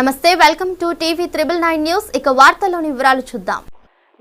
నమస్తే welcome to TV triple nine news. ఇక వార్తల్లోని వివరాలు చూద్దాం.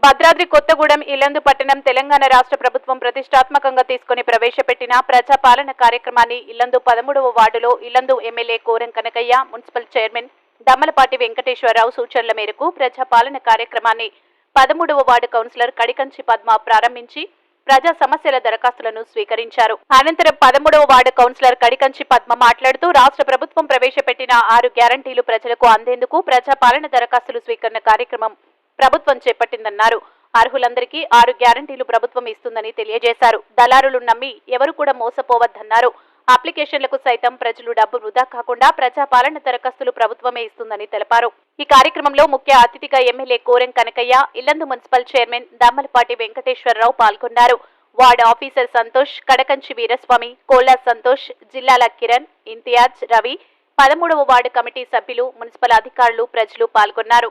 భద్రాద్రి కొత్తగూడెం ఇల్లందు పట్టణం తెలంగాణ రాష్ట్ర ప్రభుత్వం ప్రతిష్టాత్మకంగా తీసుకుని ప్రవేశపెట్టిన ప్రజాపాలన కార్యక్రమాన్ని ఇల్లందు పదమూడవ వార్డులో Yellandu MLA Koram Kanakaiah municipal chairman Dammalapati Venkateswara Rao సూచనల మేరకు ప్రజాపాలన కార్యక్రమాన్ని పదమూడవ వార్డు కౌన్సిలర్ కడికంచి పద్మ ప్రారంభించి ప్రజా సమస్యల దరఖాస్తులను స్వీకరించారు. అనంతరం పదమూడవ వార్డు కౌన్సిలర్ కడికంచి పద్మ మాట్లాడుతూ రాష్ట్ర ప్రభుత్వం ప్రవేశపెట్టిన ఆరు గ్యారంటీలు ప్రజలకు అందేందుకు ప్రజాపాలన దరఖాస్తులు స్వీకరణ కార్యక్రమం ప్రభుత్వం చేపట్టిందన్నారు. అర్హులందరికీ ఆరు గ్యారంటీలు ప్రభుత్వం ఇస్తుందని తెలియజేశారు. దళారులు నమ్మి ఎవరు కూడా మోసపోవద్దన్నారు. అప్లికేషన్లకు సైతం ప్రజలు డబ్బు వృధా కాకుండా ప్రజాపాలన దరఖాస్తులు ప్రభుత్వమే ఇస్తుందని తెలిపారు. ఈ కార్యక్రమంలో ముఖ్య అతిథిగా MLA Korem Kanakaiah Yellandu municipal chairman Dammalapati Venkateswara Rao పాల్గొన్నారు. వార్డ్ ఆఫీసర్ సంతోష్ కడకంచి వీరస్వామి కోలా సంతోష్ జిల్లాల కిరణ్ ఇంతియాజ్ రవి పదమూడవ వార్డు కమిటీ సభ్యులు మున్సిపల్ అధికారులు ప్రజలు పాల్గొన్నారు.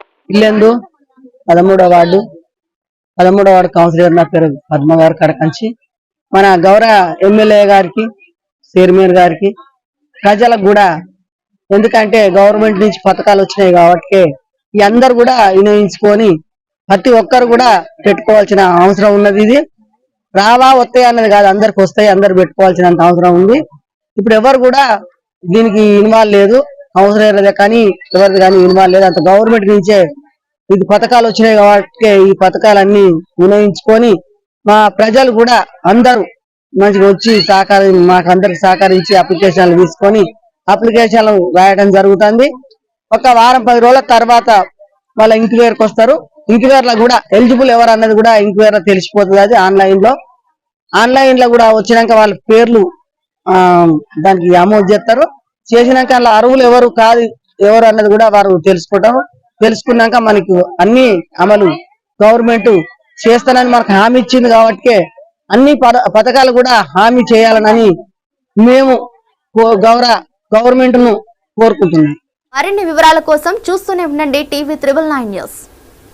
పదమూడవ వార్డు పదమూడవ వార్డు కౌన్సిలర్ నా పేరు పద్మ గారు కడకంచి. మన గౌరవ ఎమ్మెల్యే గారికి చైర్మన్ గారికి. ప్రజలకు కూడా ఎందుకంటే గవర్నమెంట్ నుంచి పథకాలు వచ్చినాయి కాబట్టి ఈ అందరు కూడా వినియోగించుకొని ప్రతి ఒక్కరు కూడా పెట్టుకోవాల్సిన అవసరం ఉన్నది ఇది. రావా వస్తాయి అన్నది కాదు అందరికి వస్తాయి అందరు పెట్టుకోవాల్సినంత అవసరం ఉంది. ఇప్పుడు ఎవరు కూడా దీనికి ఇన్వాల్వ్ లేదు అవసరం లేదు కానీ ఎవరిది కానీ ఇన్వాల్వ్ లేదు. అంత గవర్నమెంట్ నుంచే ఇది పథకాలు వచ్చినాయి కాబట్టి ఈ పథకాలన్నీ వినియోగించుకొని మా ప్రజలు కూడా అందరూ మంచిగా వచ్చి సహకారం మాకు అందరికి సహకరించి అప్లికేషన్లు తీసుకొని అప్లికేషన్లు రాయడం జరుగుతుంది. ఒక వారం పది రోజుల తర్వాత వాళ్ళ ఇంక్వైరీకి వస్తారు. ఇంక్వైర్లో కూడా ఎలిజిబుల్ ఎవరు అన్నది కూడా ఇంక్వైర్లో తెలిసిపోతుంది అది ఆన్లైన్లో ఆన్లైన్లో కూడా వచ్చినాక వాళ్ళ పేర్లు ఆ దానికి అమౌంట్ చేస్తారు చేసినాక వాళ్ళ అరువులు ఎవరు కాదు ఎవరు అన్నది కూడా వారు తెలుసుకుంటారు. తెలుసుకున్నాక మనకు అన్ని అమలు గవర్నమెంట్ చేస్తానని మనకు హామీ ఇచ్చింది కాబట్టి అన్ని పథకాలు కూడా హామీ చేయాలని మేము కో- గౌరవ గవర్నమెంట్ను కోరుకుంటున్నాం. మరిన్ని వివరాల కోసం చూస్తూనే ఉండండి టీవీ త్రిబుల్ నైన్ న్యూస్.